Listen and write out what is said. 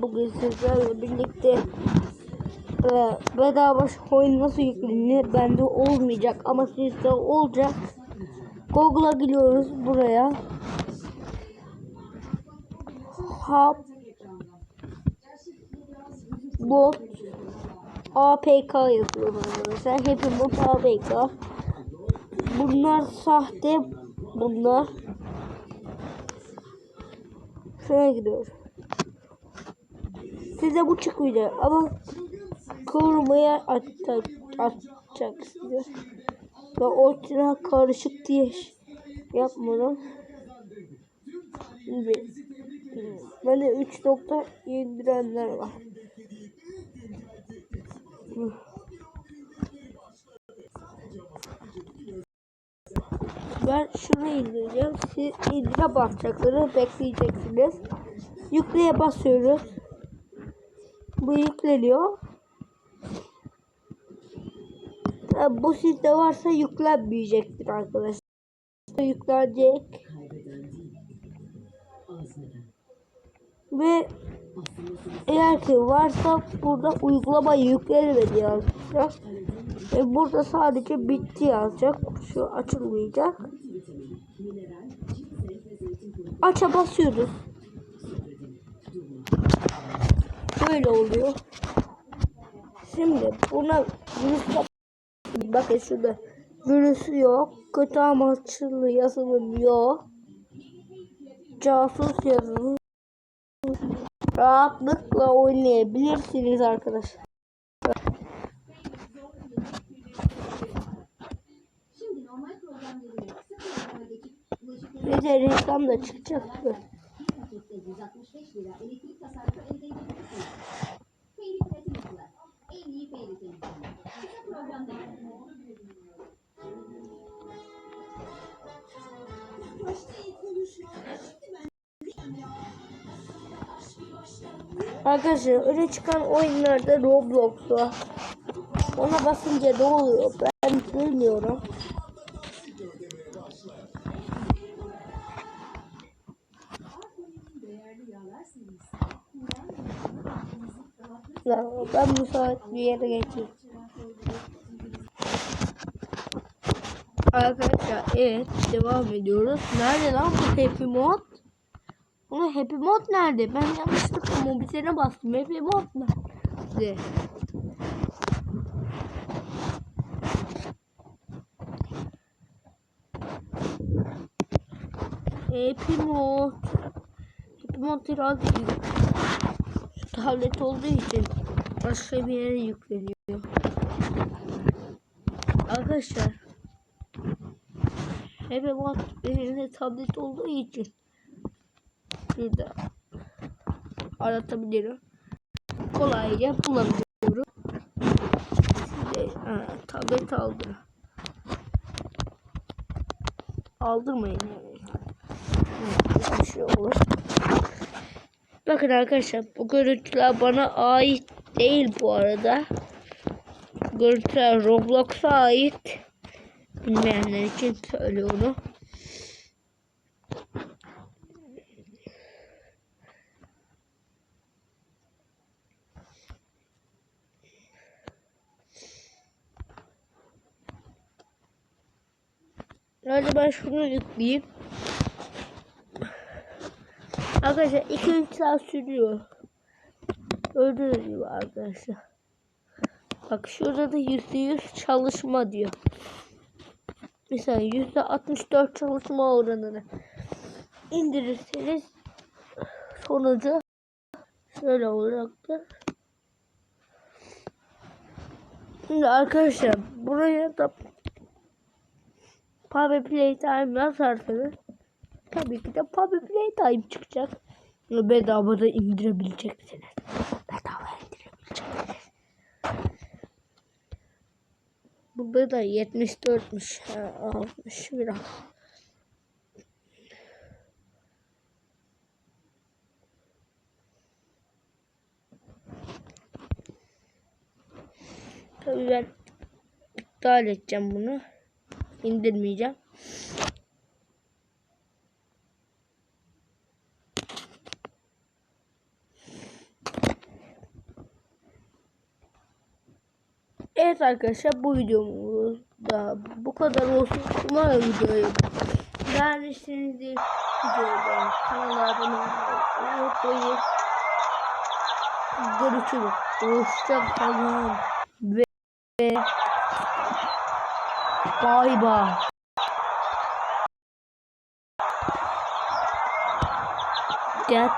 Bugün sizlerle birlikte e, bedava oyun nasıl yüklenir bende olmayacak ama sizde olacak. Google'a giriyoruz buraya. Hub bot APK yazıyorum arkadaşlar. Hepimiz APK. Bunlar sahte. Bunlar. Şuraya gidiyoruz. Size bu çıkmayacak ama kıvırmaya atacak, size. Ve ortaya karışık diye yapmadım. Şimdi ben de 3 nokta indirenler var. Ben şunu indireceğim. Siz indire basacaksınız. Bekleyeceksiniz. Yükleye basıyoruz. Bu yükleniyor. Bu sizde varsa yüklenmeyecektir arkadaşlar. Yüklenecek. Ve eğer ki varsa burada uygulama yüklenmedi yazacak. Ve burada sadece bitti yazacak. Şu açılmayacak. Aça basıyoruz. Böyle oluyor. Şimdi buna virüs Bakın şurada virüsü yok. Kötü amaçlı yazılım yok. Casus yazılım. Rahatlıkla oynayabilirsiniz arkadaşlar. İyi feyli temizleme. Kısa programda Arkadaşlar öne çıkan oyunlarda Roblox var. Ona basınca ne oluyor? Ben bilmiyorum. Ya ben müsait bir yere geçeyim. Arkadaşlar evet devam ediyoruz. Nerede lan bu Happy Mod? Bunu Happy Mod nerede? Ben yanlışlıkla mobilene bastım. Happy Mod nerede? Happy Mod. Mod biraz büyük. Şu tablet olduğu için başka bir yere yükleniyor. Arkadaşlar Happy Mod benim de tablet olduğu için şurada aratabilirim. Kolayca bulabiliyorum. Size ha, tablet aldı. Aldırmayın yani. Bir şey olur. Bakın arkadaşlar bu görüntüler bana ait değil bu arada. Görüntüler Roblox'a ait. Bilmeyenler için söylüyorum. Hadi ben şunu yükleyeyim. Arkadaşlar 2-3 saat sürüyor. Gördüğünüz gibi arkadaşlar. Bak şurada da %100 çalışma diyor. Mesela %64 çalışma oranını indirirseniz sonucu şöyle olacaktır. Şimdi arkadaşlar buraya da Puppy Playtime yazarsanız tabii ki de Puppy Playtime çıkacak. Bedava da indirebileceksiniz. Bedava indirebileceksiniz. Burada da 74'müş. Ha, almış biraz. Tabii ben iptal edeceğim bunu. İndirmeyeceğim. Evet arkadaşlar bu videomuz da bu kadar olsun. Umarım videoyu beğenmişsinizdir. Videoyu kanala abone olmayı unutmayın. Görüşürüz. Hoşça kalın. Ve bay bay. Gel.